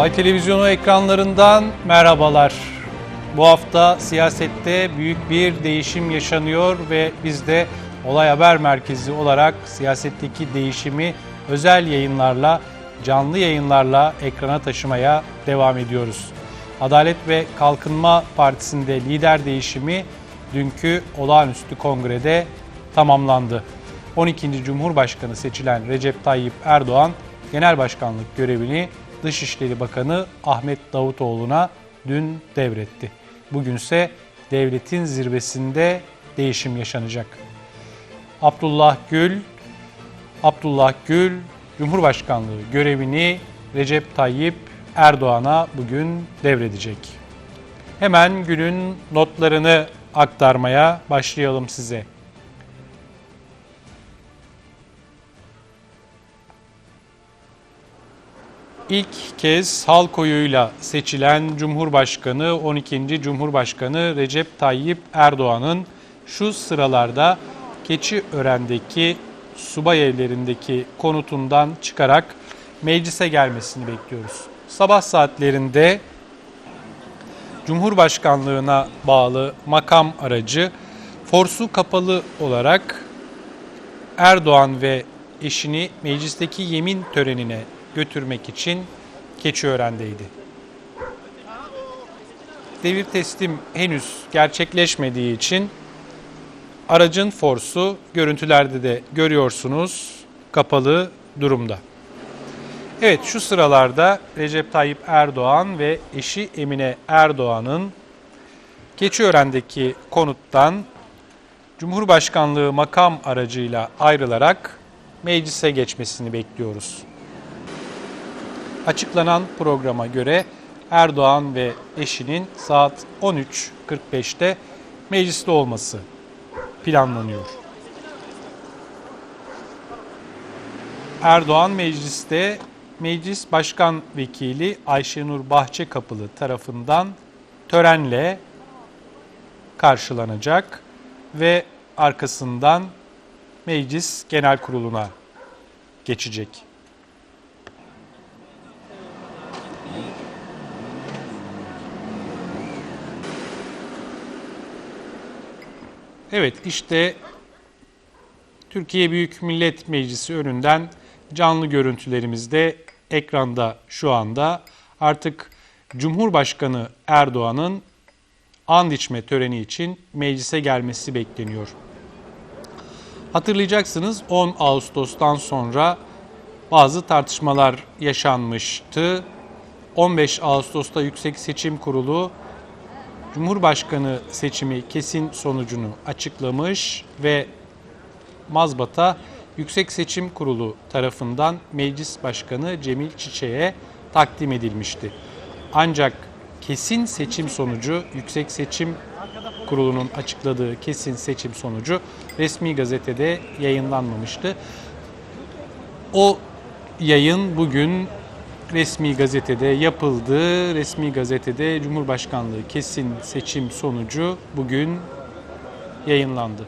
Olay Televizyonu ekranlarından merhabalar. Bu hafta siyasette büyük bir değişim yaşanıyor ve biz de Olay Haber Merkezi olarak siyasetteki değişimi özel yayınlarla, canlı yayınlarla ekrana taşımaya devam ediyoruz. Adalet ve Kalkınma Partisi'nde lider değişimi dünkü olağanüstü kongrede tamamlandı. 12. Cumhurbaşkanı seçilen Recep Tayyip Erdoğan genel başkanlık görevini Dışişleri Bakanı Ahmet Davutoğlu'na dün devretti. Bugünse devletin zirvesinde değişim yaşanacak. Abdullah Gül, Abdullah Gül Cumhurbaşkanlığı görevini Recep Tayyip Erdoğan'a bugün devredecek. Hemen günün notlarını aktarmaya başlayalım size. İlk kez halk oyuyla seçilen Cumhurbaşkanı 12. Cumhurbaşkanı Recep Tayyip Erdoğan'ın şu sıralarda Keçiören'deki subay evlerindeki konutundan çıkarak meclise gelmesini bekliyoruz. Sabah saatlerinde Cumhurbaşkanlığına bağlı makam aracı forsu kapalı olarak Erdoğan ve eşini meclisteki yemin törenine götürmek için Keçiören'deydi. Devir teslim henüz gerçekleşmediği için aracın forsu görüntülerde de görüyorsunuz kapalı durumda. Evet şu sıralarda Recep Tayyip Erdoğan ve eşi Emine Erdoğan'ın Keçiören'deki konuttan Cumhurbaşkanlığı makam aracıyla ayrılarak meclise geçmesini bekliyoruz. Açıklanan programa göre Erdoğan ve eşinin saat 13.45'te mecliste olması planlanıyor. Erdoğan mecliste Meclis Başkan Vekili Ayşenur Bahçekapılı tarafından törenle karşılanacak ve arkasından Meclis Genel Kurulu'na geçecek. Evet işte Türkiye Büyük Millet Meclisi önünden canlı görüntülerimizde ekranda şu anda artık Cumhurbaşkanı Erdoğan'ın and içme töreni için meclise gelmesi bekleniyor. Hatırlayacaksınız 10 Ağustos'tan sonra bazı tartışmalar yaşanmıştı. 15 Ağustos'ta Yüksek Seçim Kurulu Cumhurbaşkanı seçimi kesin sonucunu açıklamış ve mazbata Yüksek Seçim Kurulu tarafından Meclis Başkanı Cemil Çiçek'e takdim edilmişti. Ancak kesin seçim sonucu Yüksek Seçim Kurulu'nun açıkladığı kesin seçim sonucu resmi gazetede yayınlanmamıştı. O yayın bugün resmi gazetede yapıldı. Resmi gazetede Cumhurbaşkanlığı kesin seçim sonucu bugün yayınlandı.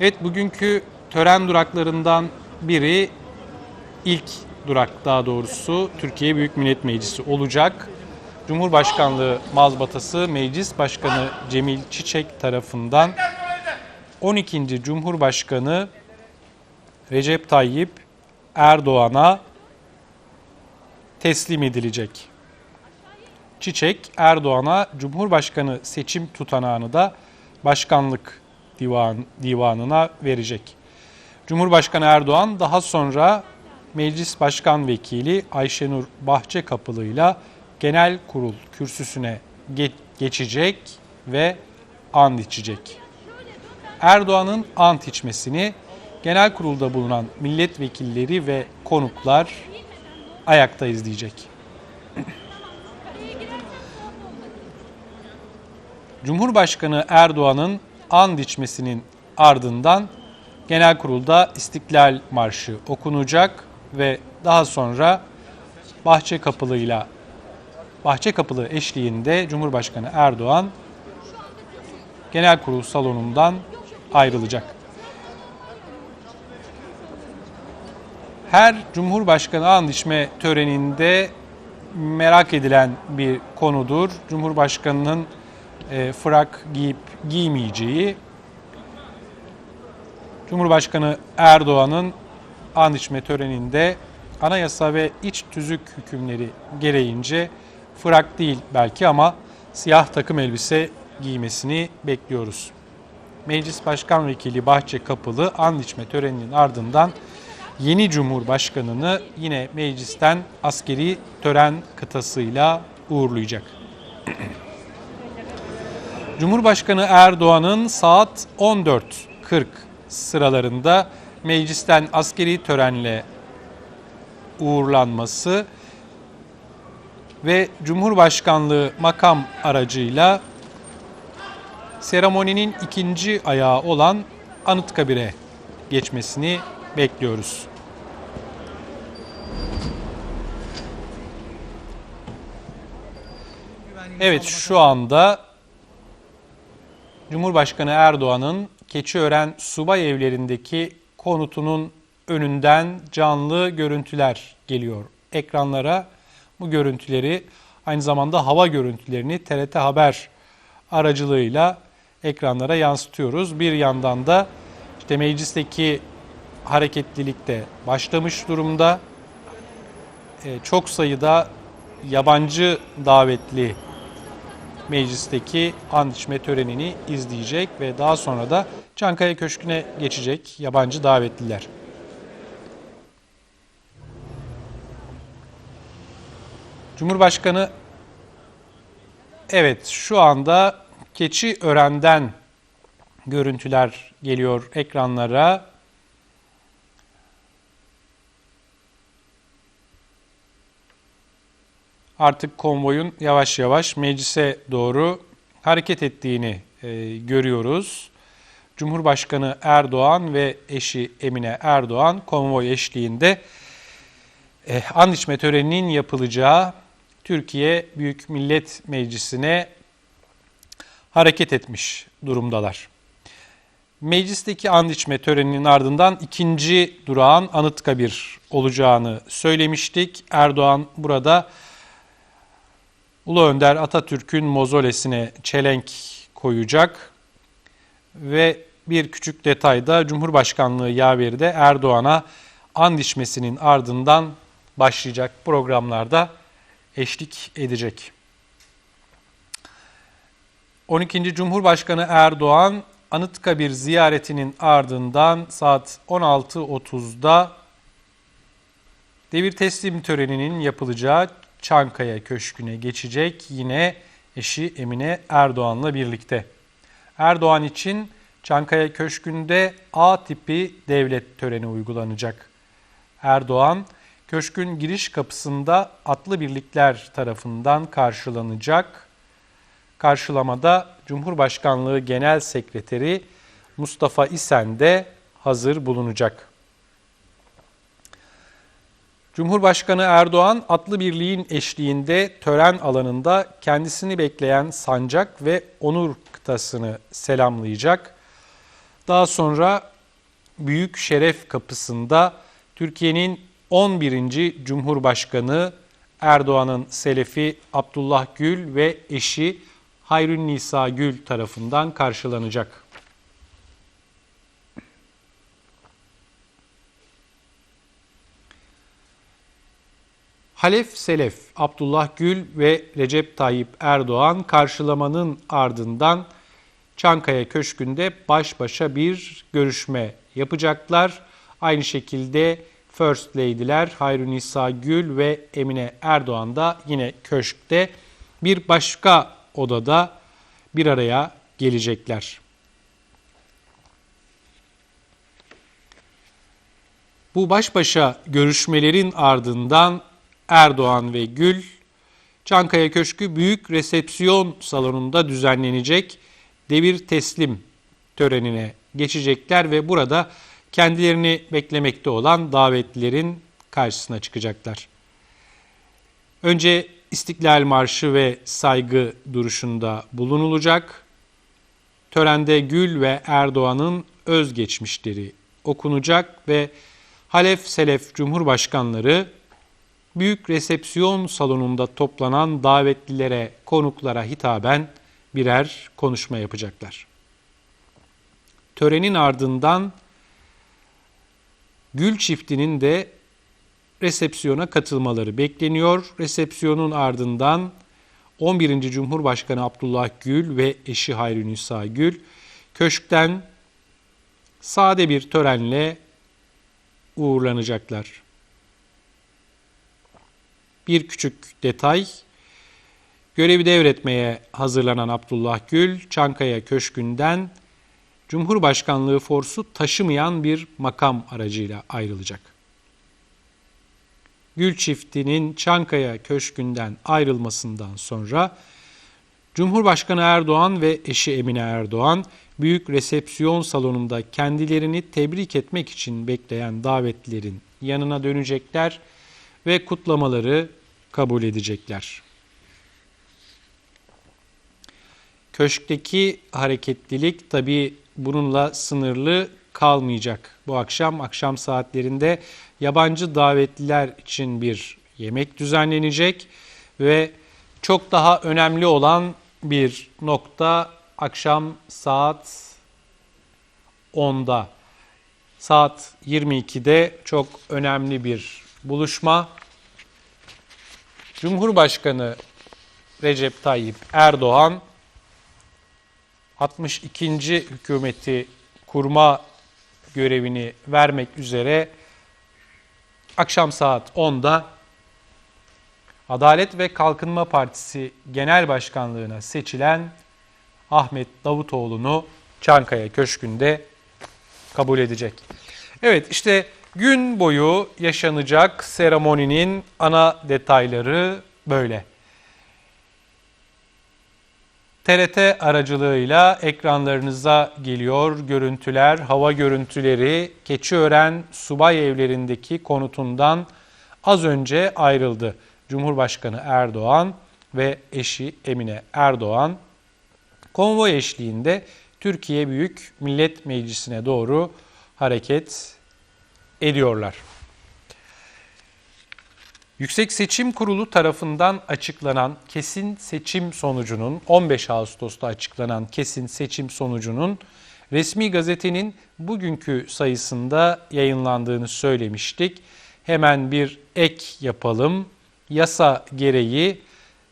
Evet bugünkü tören duraklarından biri ilk durak daha doğrusu Türkiye Büyük Millet Meclisi olacak. Cumhurbaşkanlığı mazbatası Meclis Başkanı Cemil Çiçek tarafından 12. Cumhurbaşkanı Recep Tayyip Erdoğan'a teslim edilecek. Çiçek Erdoğan'a Cumhurbaşkanı seçim tutanağını da başkanlık divan, divanına verecek. Cumhurbaşkanı Erdoğan daha sonra Meclis Başkan Vekili Ayşenur Bahçekapılı ile genel kurul kürsüsüne ge- geçecek ve and içecek. Erdoğan'ın ant içmesini genel kurulda bulunan milletvekilleri ve konuklar ayakta izleyecek. Cumhurbaşkanı Erdoğan'ın and içmesinin ardından genel kurulda İstiklal Marşı okunacak ve daha sonra Bahçekapılı ile Bahçekapılı eşliğinde Cumhurbaşkanı Erdoğan genel kurul salonundan ayrılacak. Her Cumhurbaşkanı and içme töreninde merak edilen bir konudur. Cumhurbaşkanının e, frak giyip giymeyeceği. Cumhurbaşkanı Erdoğan'ın an içme töreninde anayasa ve iç tüzük hükümleri gereğince frak değil belki ama siyah takım elbise giymesini bekliyoruz. Meclis Başkan Vekili Bahçe Kapılı an içme töreninin ardından yeni Cumhurbaşkanını yine meclisten askeri tören kıtasıyla uğurlayacak. Cumhurbaşkanı Erdoğan'ın saat 14.40 sıralarında meclisten askeri törenle uğurlanması ve Cumhurbaşkanlığı makam aracıyla seremoninin ikinci ayağı olan Anıtkabir'e geçmesini bekliyoruz. Evet şu anda Cumhurbaşkanı Erdoğan'ın Keçiören subay evlerindeki konutunun önünden canlı görüntüler geliyor ekranlara. Bu görüntüleri aynı zamanda hava görüntülerini TRT Haber aracılığıyla ekranlara yansıtıyoruz. Bir yandan da işte meclisteki hareketlilik de başlamış durumda. Ee, çok sayıda yabancı davetli meclisteki and içme törenini izleyecek ve daha sonra da Çankaya Köşkü'ne geçecek yabancı davetliler. Cumhurbaşkanı evet şu anda Keçiören'den görüntüler geliyor ekranlara. Artık konvoyun yavaş yavaş meclise doğru hareket ettiğini e, görüyoruz. Cumhurbaşkanı Erdoğan ve eşi Emine Erdoğan konvoy eşliğinde e, and içme töreninin yapılacağı Türkiye Büyük Millet Meclisi'ne hareket etmiş durumdalar. Meclisteki and içme töreninin ardından ikinci durağın Anıtkabir olacağını söylemiştik. Erdoğan burada Ulu Önder Atatürk'ün mozolesine çelenk koyacak ve bir küçük detayda Cumhurbaşkanlığı yaveri de Erdoğan'a and içmesinin ardından başlayacak programlarda eşlik edecek. 12. Cumhurbaşkanı Erdoğan Anıtkabir ziyaretinin ardından saat 16.30'da devir teslim töreninin yapılacağı Çankaya Köşkü'ne geçecek yine eşi Emine Erdoğan'la birlikte. Erdoğan için Çankaya Köşkü'nde A tipi devlet töreni uygulanacak. Erdoğan, köşkün giriş kapısında atlı birlikler tarafından karşılanacak. Karşılamada Cumhurbaşkanlığı Genel Sekreteri Mustafa İsen de hazır bulunacak. Cumhurbaşkanı Erdoğan atlı birliğin eşliğinde tören alanında kendisini bekleyen sancak ve onur kıtasını selamlayacak. Daha sonra Büyük Şeref Kapısı'nda Türkiye'nin 11. Cumhurbaşkanı Erdoğan'ın Selefi Abdullah Gül ve eşi Hayrün Nisa Gül tarafından karşılanacak. Halef Selef, Abdullah Gül ve Recep Tayyip Erdoğan karşılamanın ardından Çankaya Köşkü'nde baş başa bir görüşme yapacaklar. Aynı şekilde First Lady'ler Hayrunisa Gül ve Emine Erdoğan da yine köşkte bir başka odada bir araya gelecekler. Bu baş başa görüşmelerin ardından Erdoğan ve Gül Çankaya Köşkü Büyük Resepsiyon Salonu'nda düzenlenecek devir teslim törenine geçecekler ve burada kendilerini beklemekte olan davetlilerin karşısına çıkacaklar. Önce İstiklal Marşı ve saygı duruşunda bulunulacak. Törende Gül ve Erdoğan'ın özgeçmişleri okunacak ve Halef Selef Cumhurbaşkanları büyük resepsiyon salonunda toplanan davetlilere, konuklara hitaben birer konuşma yapacaklar. Törenin ardından Gül çiftinin de resepsiyona katılmaları bekleniyor. Resepsiyonun ardından 11. Cumhurbaşkanı Abdullah Gül ve eşi Hayri Nisa Gül köşkten sade bir törenle uğurlanacaklar. Bir küçük detay, görevi devretmeye hazırlanan Abdullah Gül, Çankaya Köşkü'nden Cumhurbaşkanlığı forsu taşımayan bir makam aracıyla ayrılacak. Gül çiftinin Çankaya Köşkü'nden ayrılmasından sonra Cumhurbaşkanı Erdoğan ve eşi Emine Erdoğan büyük resepsiyon salonunda kendilerini tebrik etmek için bekleyen davetlilerin yanına dönecekler ve kutlamaları kabul edecekler. Köşkteki hareketlilik tabi bununla sınırlı kalmayacak. Bu akşam akşam saatlerinde yabancı davetliler için bir yemek düzenlenecek ve çok daha önemli olan bir nokta akşam saat 10'da saat 22'de çok önemli bir buluşma. Cumhurbaşkanı Recep Tayyip Erdoğan 62. hükümeti kurma görevini vermek üzere akşam saat 10'da Adalet ve Kalkınma Partisi Genel Başkanlığına seçilen Ahmet Davutoğlu'nu Çankaya Köşkü'nde kabul edecek. Evet işte gün boyu yaşanacak seremoninin ana detayları böyle. TRT aracılığıyla ekranlarınıza geliyor görüntüler, hava görüntüleri Keçiören subay evlerindeki konutundan az önce ayrıldı. Cumhurbaşkanı Erdoğan ve eşi Emine Erdoğan konvoy eşliğinde Türkiye Büyük Millet Meclisi'ne doğru hareket ediyorlar. Yüksek Seçim Kurulu tarafından açıklanan kesin seçim sonucunun 15 Ağustos'ta açıklanan kesin seçim sonucunun resmi gazetenin bugünkü sayısında yayınlandığını söylemiştik. Hemen bir ek yapalım. Yasa gereği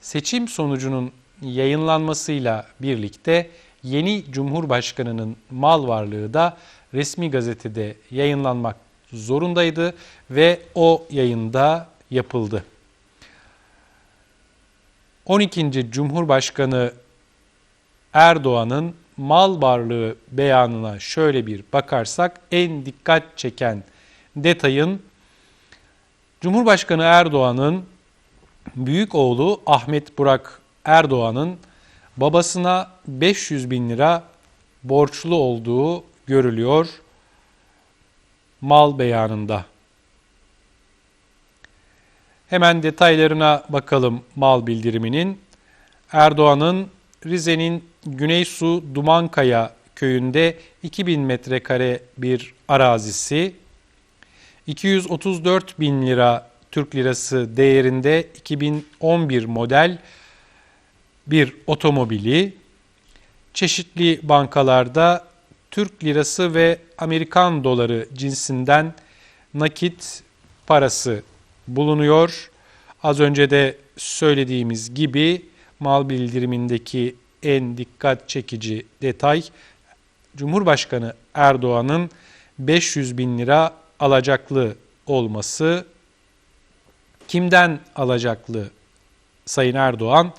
seçim sonucunun yayınlanmasıyla birlikte yeni Cumhurbaşkanı'nın mal varlığı da resmi gazetede yayınlanmak zorundaydı ve o yayında yapıldı. 12. Cumhurbaşkanı Erdoğan'ın mal varlığı beyanına şöyle bir bakarsak en dikkat çeken detayın Cumhurbaşkanı Erdoğan'ın büyük oğlu Ahmet Burak Erdoğan'ın babasına 500 bin lira borçlu olduğu görülüyor mal beyanında. Hemen detaylarına bakalım mal bildiriminin. Erdoğan'ın Rize'nin Güneysu Dumankaya köyünde 2000 metrekare bir arazisi, 234 bin lira Türk lirası değerinde 2011 model bir otomobili, çeşitli bankalarda Türk lirası ve Amerikan doları cinsinden nakit parası bulunuyor. Az önce de söylediğimiz gibi mal bildirimindeki en dikkat çekici detay Cumhurbaşkanı Erdoğan'ın 500 bin lira alacaklı olması. Kimden alacaklı Sayın Erdoğan?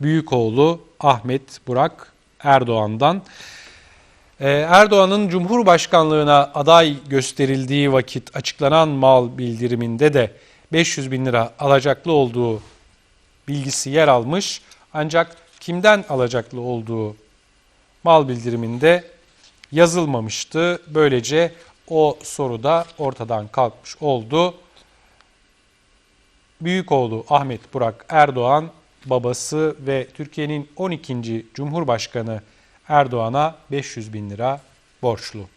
Büyük oğlu Ahmet Burak Erdoğan'dan. Ee, Erdoğan'ın Cumhurbaşkanlığına aday gösterildiği vakit açıklanan mal bildiriminde de 500 bin lira alacaklı olduğu bilgisi yer almış. Ancak kimden alacaklı olduğu mal bildiriminde yazılmamıştı. Böylece o soru da ortadan kalkmış oldu. Büyük oğlu Ahmet Burak Erdoğan, babası ve Türkiye'nin 12. Cumhurbaşkanı Erdoğan'a 500 bin lira borçlu.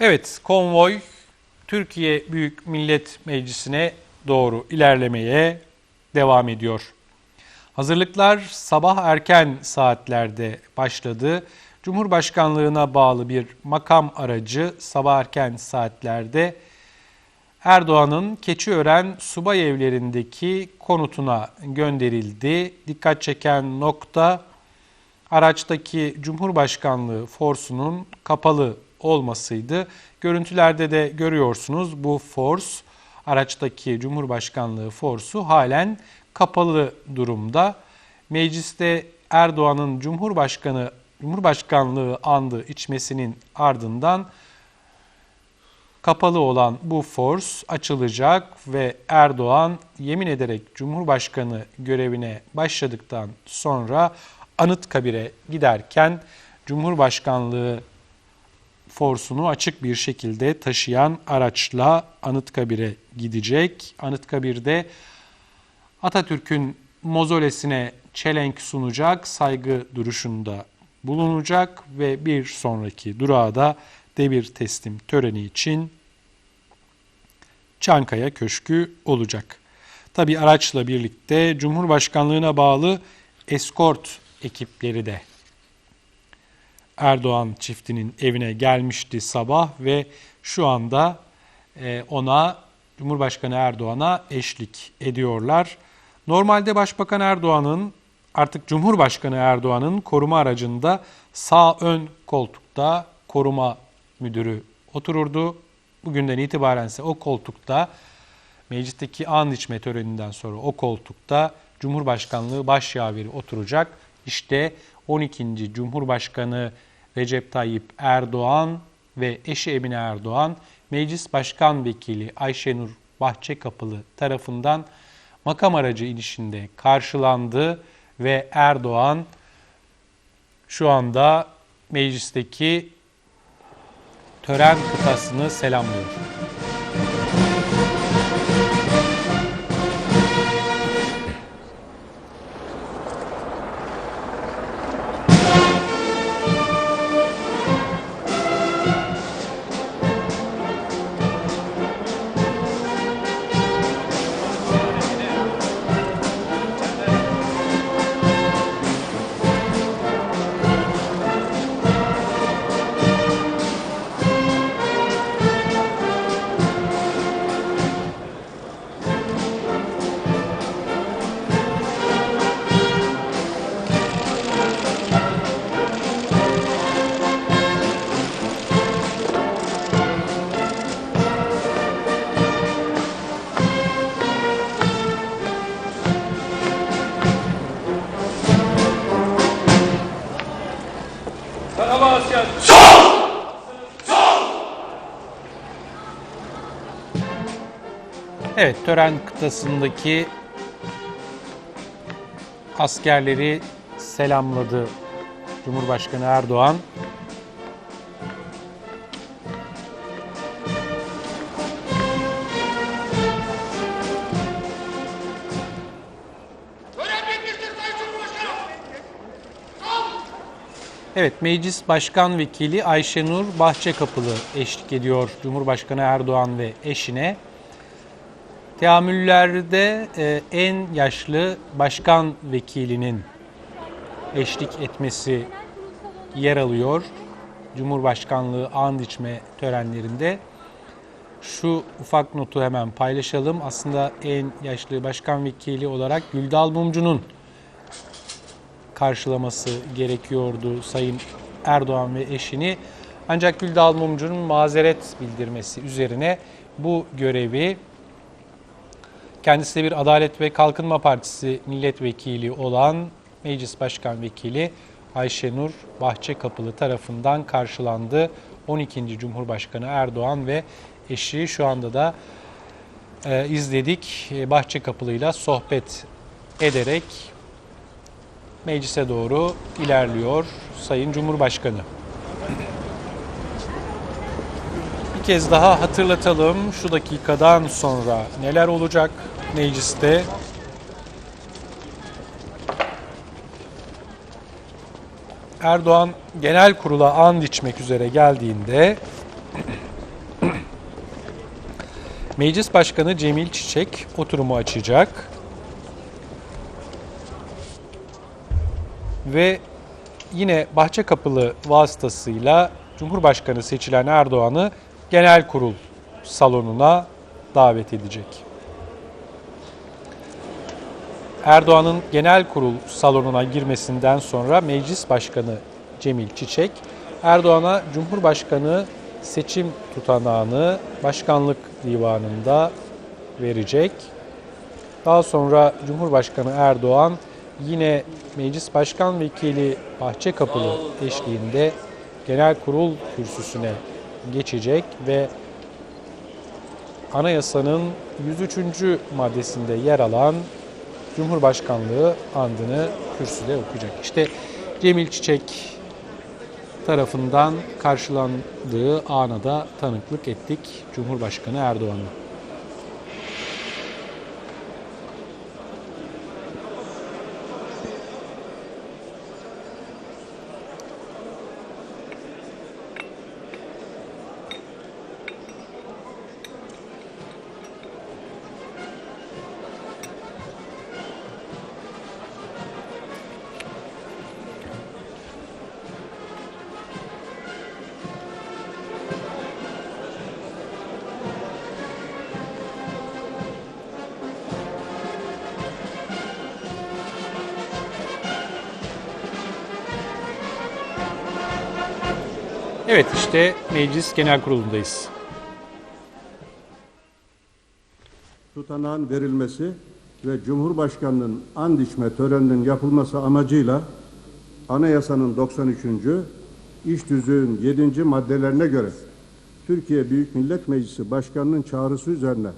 Evet, konvoy Türkiye Büyük Millet Meclisi'ne doğru ilerlemeye devam ediyor. Hazırlıklar sabah erken saatlerde başladı. Cumhurbaşkanlığına bağlı bir makam aracı sabah erken saatlerde Erdoğan'ın Keçiören subay evlerindeki konutuna gönderildi. Dikkat çeken nokta araçtaki Cumhurbaşkanlığı forsunun kapalı olmasıydı. Görüntülerde de görüyorsunuz bu fors, araçtaki Cumhurbaşkanlığı forsu halen kapalı durumda. Mecliste Erdoğan'ın Cumhurbaşkanı Cumhurbaşkanlığı andı içmesinin ardından kapalı olan bu fors açılacak ve Erdoğan yemin ederek Cumhurbaşkanı görevine başladıktan sonra Anıtkabir'e giderken Cumhurbaşkanlığı forsunu açık bir şekilde taşıyan araçla Anıtkabir'e gidecek. Anıtkabir'de Atatürk'ün mozolesine çelenk sunacak, saygı duruşunda bulunacak ve bir sonraki durağı da devir teslim töreni için Çankaya Köşkü olacak. Tabi araçla birlikte Cumhurbaşkanlığına bağlı eskort ekipleri de Erdoğan çiftinin evine gelmişti sabah ve şu anda e, ona Cumhurbaşkanı Erdoğan'a eşlik ediyorlar. Normalde Başbakan Erdoğan'ın artık Cumhurbaşkanı Erdoğan'ın koruma aracında sağ ön koltukta koruma müdürü otururdu. Bugünden itibaren ise o koltukta meclisteki an içme töreninden sonra o koltukta Cumhurbaşkanlığı başyaveri oturacak. İşte 12. Cumhurbaşkanı Recep Tayyip Erdoğan ve eşi Emine Erdoğan Meclis Başkan Vekili Ayşenur Bahçekapılı tarafından makam aracı inişinde karşılandı ve Erdoğan şu anda meclisteki tören kıtasını selamlıyor. Evet, tören kıtasındaki askerleri selamladı Cumhurbaşkanı Erdoğan. Evet, Meclis Başkan Vekili Ayşenur Bahçekapılı eşlik ediyor Cumhurbaşkanı Erdoğan ve eşine. Teamüllerde e, en yaşlı başkan vekilinin eşlik etmesi yer alıyor. Cumhurbaşkanlığı and içme törenlerinde. Şu ufak notu hemen paylaşalım. Aslında en yaşlı başkan vekili olarak Güldal Mumcu'nun karşılaması gerekiyordu Sayın Erdoğan ve eşini. Ancak Güldal Mumcu'nun mazeret bildirmesi üzerine bu görevi kendisi de bir Adalet ve Kalkınma Partisi milletvekili olan Meclis Başkan Vekili Ayşenur Bahçekapılı tarafından karşılandı. 12. Cumhurbaşkanı Erdoğan ve eşi şu anda da e, izledik. E, Bahçekapılı'yla sohbet ederek meclise doğru ilerliyor Sayın Cumhurbaşkanı. Bir kez daha hatırlatalım şu dakikadan sonra neler olacak mecliste. Erdoğan genel kurula and içmek üzere geldiğinde Meclis Başkanı Cemil Çiçek oturumu açacak. Ve yine bahçe kapılı vasıtasıyla Cumhurbaşkanı seçilen Erdoğan'ı genel kurul salonuna davet edecek. Erdoğan'ın genel kurul salonuna girmesinden sonra Meclis Başkanı Cemil Çiçek, Erdoğan'a Cumhurbaşkanı seçim tutanağını Başkanlık Divanı'nda verecek. Daha sonra Cumhurbaşkanı Erdoğan yine Meclis Başkan Vekili Bahçekapılı eşliğinde genel kurul kürsüsüne geçecek ve anayasanın 103. maddesinde yer alan Cumhurbaşkanlığı andını kürsüde okuyacak. İşte Cemil Çiçek tarafından karşılandığı ana da tanıklık ettik Cumhurbaşkanı Erdoğan'ın. Evet işte Meclis Genel Kurulu'ndayız. tutanağın verilmesi ve Cumhurbaşkanı'nın and içme töreninin yapılması amacıyla Anayasanın 93. İş Tüzüğü'nün 7. maddelerine göre Türkiye Büyük Millet Meclisi Başkanı'nın çağrısı üzerine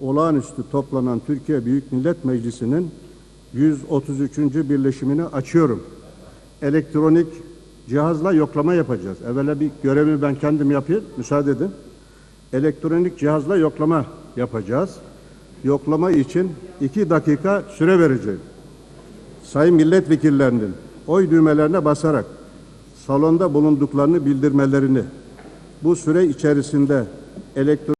olağanüstü toplanan Türkiye Büyük Millet Meclisi'nin 133. birleşimini açıyorum. Elektronik cihazla yoklama yapacağız. Evvela bir görevi ben kendim yapayım, müsaade edin. Elektronik cihazla yoklama yapacağız. Yoklama için iki dakika süre vereceğim. Sayın milletvekillerinin oy düğmelerine basarak salonda bulunduklarını bildirmelerini bu süre içerisinde elektronik